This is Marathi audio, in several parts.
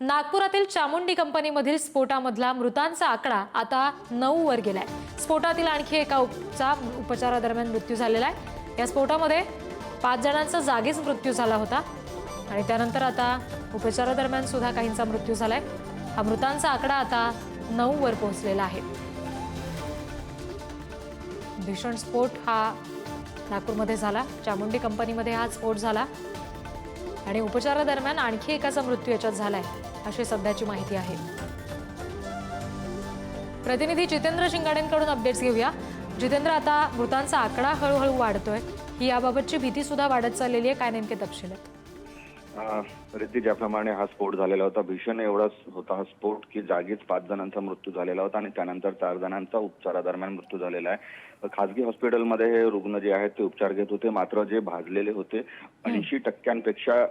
नागपुरातील चामुंडी कंपनीमधील स्फोटामधला मृतांचा आकडा आता नऊ वर गेलाय. स्फोटातील आणखी एका उपचा उपचारादरम्यान मृत्यू झालेला आहे. या स्फोटामध्ये पाच जणांचा जागीच मृत्यू झाला होता. आणि त्यानंतर आता उपचारादरम्यान सुद्धा काहींचा मृत्यू झालाय. हा मृतांचा आकडा आता नऊ वर पोहोचलेला आहे. भीषण स्फोट हा नागपूरमध्ये झाला. चामुंडी कंपनीमध्ये हा स्फोट झाला. आणि उपचारादरम्यान आणखी एकाचा मृत्यू याच्यात झालाय अशी सध्याची माहिती आहे. प्रतिनिधी जितेंद्र शिंगाडेंकडून अपडेट्स घेऊया. जितेंद्र आता मृतांचा आकडा हळूहळू वाढतोय. ही याबाबतची भीती सुद्धा वाढत चाललेली आहे. काय नेमके तपशील आहेत? रिती ज्याप्रमाणे हा स्फोट झालेला होता भीषण एवढा होता हा स्फोट की जागीच पाच जणांचा मृत्यू झालेला होता आणि त्यानंतर चार जणांचा उपचारादरम्यान मृत्यू झालेला आहे. खासगी हॉस्पिटलमध्ये हे रुग्ण जे आहेत ते उपचार घेत होते मात्र जे भाजलेले होते ऐंशी टक्क्यांपेक्षा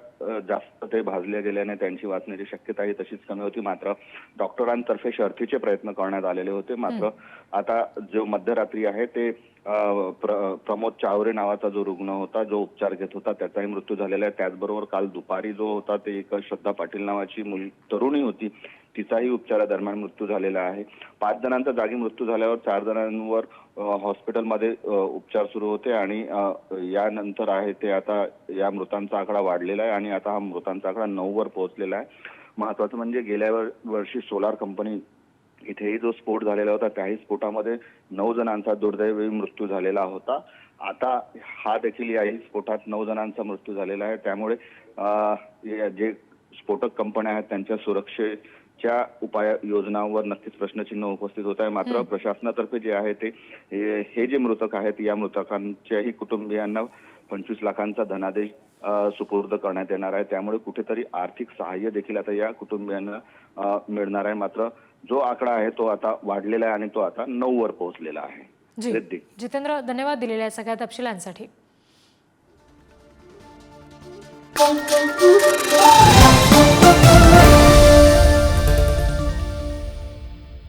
जास्त ते भाजले गेल्याने त्यांची वाचण्याची शक्यता ही तशीच कमी होती. मात्र डॉक्टरांतर्फे शर्थीचे प्रयत्न करण्यात आलेले होते. मात्र आता जो मध्यरात्री आहे ते प्र- प्रमोद चावरे नावाचा जो रुग्ण होता जो उपचार घेत होता त्याचाही मृत्यू झालेला आहे. त्याचबरोबर काल दुपारी जो होता ते एक श्रद्धा पाटील नावाची मुल तरुणी होती तिचाही उपचारादरम्यान मृत्यू झालेला आहे. पाच जणांचा जागी मृत्यू झाल्यावर चार जणांवर हॉस्पिटलमध्ये उपचार सुरू होते आणि यानंतर आहे ते आता या मृतांचा आकडा वाढलेला आहे आणि आता हा मृतांचा आकडा नऊवर पोहोचलेला आहे. महत्वाचं म्हणजे गेल्या वर्षी सोलार कंपनी इथेही जो स्फोट झालेला होता त्याही स्फोटामध्ये नऊ जणांचा दुर्दैवी मृत्यू झालेला होता. आता हा देखील याही स्फोटात नऊ जणांचा मृत्यू झालेला आहे. त्यामुळे जे स्फोटक कंपन्या आहेत त्यांच्या सुरक्षेच्या उपाय योजनांवर नक्कीच प्रश्नचिन्ह उपस्थित होत आहे. मात्र प्रशासनातर्फे जे आहे ते हे जे मृतक आहेत या मृतकांच्याही कुटुंबियांना पंचवीस लाखांचा धनादेश सुपूर्द करण्यात येणार आहे. त्यामुळे कुठेतरी आर्थिक सहाय्य देखील आता या कुटुंबियांना मिळणार आहे. मात्र जो आकडा आहे तो आता वाढलेला आहे आणि तो आता नऊ वर पोहोचलेला आहे. जितेंद्र धन्यवाद दिलेल्या सगळ्या तपशिलांसाठी. Thank you.